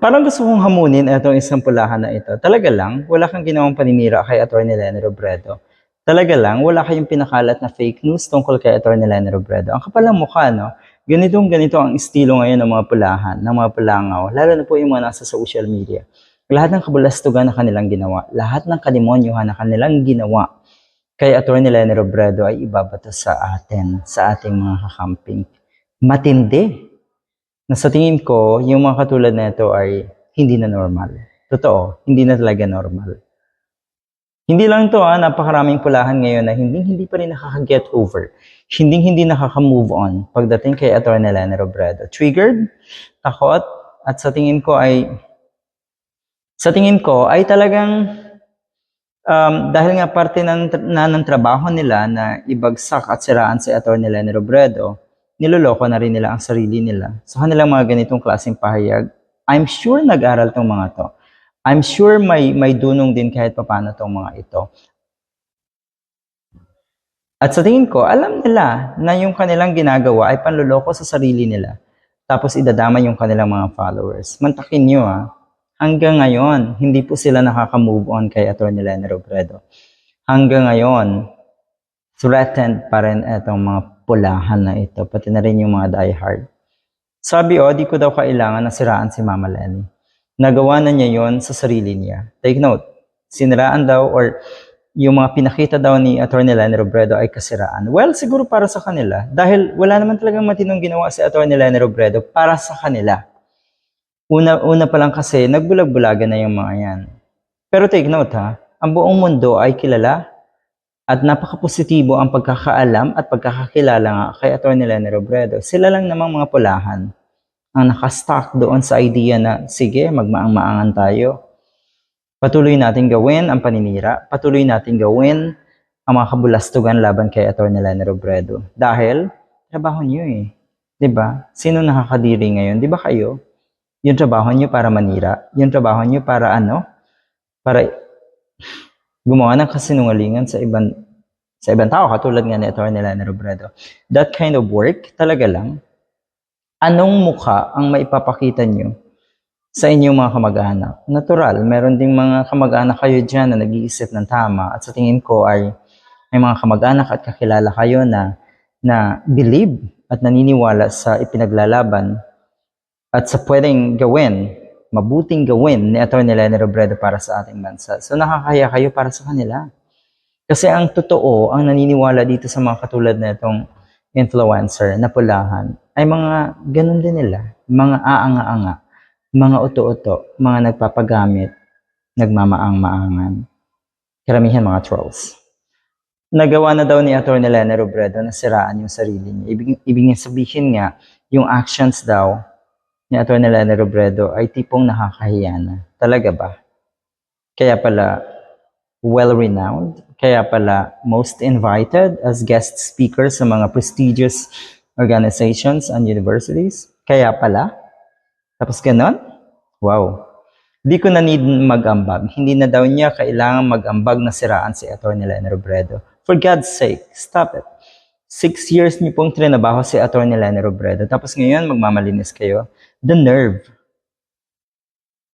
parang gusto kong hamunin itong isang pulahan na ito. Talaga lang, wala kang ginawang paninira kay Atty. Lenny Robredo. Talaga lang, wala kayong pinakalat na fake news tungkol kay Atty. Lenny Robredo. Ang kapal ng mukha, no? Ganitong ganito ang estilo ngayon ng mga pulahan, ng mga pulangaw, lalo na po yung mga nasa social media. Lahat ng kabulastugan na kanilang ginawa, lahat ng kalimonyohan na kanilang ginawa kay Atty. Lenny Robredo ay ibabato sa atin, sa ating mga kakamping. Matindi na sa tingin ko, yung mga katulad na ito ay hindi na normal. Totoo, hindi na talaga normal. Hindi lang to ah, napakaraming pulahan ngayon na hindi hindi pa rin nakaka-get over. Hindi hindi nakaka-move on pagdating kay Atty. Lenny Robredo. Triggered, takot, at sa tingin ko ay sa tingin ko ay talagang um, dahil nga parte ng, na ng trabaho nila na ibagsak at siraan si Atty. Lenny Robredo, niloloko na rin nila ang sarili nila sa kanilang mga ganitong klaseng pahayag. I'm sure nag-aral tong mga to. I'm sure may may dunong din kahit papaano tong mga ito. At sa tingin ko, alam nila na yung kanilang ginagawa ay panloloko sa sarili nila. Tapos idadama yung kanilang mga followers. Mantakin nyo ah. Hanggang ngayon, hindi po sila nakaka-move on kay Atty. Lenny Robredo. Hanggang ngayon, threatened pa rin itong mga pulahan na ito, pati na rin yung mga diehard. Sabi o, di ko daw kailangan na siraan si Mama Lenny. Nagawa na niya yon sa sarili niya. Take note, siniraan daw or yung mga pinakita daw ni Atty. Lenny Robredo ay kasiraan. Well, siguro para sa kanila. Dahil wala naman talagang matinong ginawa si Atty. Lenny Robredo para sa kanila. Una, una pa lang kasi, nagbulag-bulagan na yung mga yan. Pero take note ha, ang buong mundo ay kilala at napaka-positibo ang pagkakaalam at pagkakakilala nga kay Atty. Lenny Robredo. Sila lang namang mga pulahan ang nakastock doon sa idea na, sige, magmaang-maangan tayo. Patuloy natin gawin ang paninira. Patuloy natin gawin ang mga kabulastugan laban kay Atty. Lenny Robredo. Dahil, trabaho niyo eh. 'Di ba? Sino nakakadiri ngayon? 'Di ba kayo? Yung trabaho niyo para manira. Yung trabaho niyo para ano? Para gumawa ng kasinungalingan sa ibang sa ibang tao katulad nga ni Atty. Lenny Robredo. That kind of work talaga lang anong mukha ang maipapakita nyo sa inyong mga kamag-anak? Natural, meron ding mga kamag-anak kayo dyan na nag-iisip ng tama at sa tingin ko ay may mga kamag-anak at kakilala kayo na na believe at naniniwala sa ipinaglalaban at sa pwedeng gawin, mabuting gawin ni Atty. Lenny Robredo para sa ating bansa. So nakakaya kayo para sa kanila. Kasi ang totoo, ang naniniwala dito sa mga katulad na itong influencer na pulahan, ay mga ganun din nila. Mga aanga-anga, mga uto-uto, mga nagpapagamit, nagmamaang-maangan. Karamihan mga trolls. Nagawa na daw ni Atty. Lenny Robredo na siraan yung sarili niya. Ibig, ibig sabihin nga, yung actions daw ni Atty. Lenny Robredo ay tipong nakakahiya na. Talaga ba? Kaya pala, well-renowned, kaya pala most invited as guest speakers sa mga prestigious organizations and universities. Kaya pala, tapos ganon, wow. Di ko na need mag-ambag. Hindi na daw niya kailangan mag-ambag na siraan si Atty. Lenny Robredo. For God's sake, stop it. Six years niyo pong trinabaho si Atty. Lenny Robredo. Tapos ngayon, magmamalinis kayo. The nerve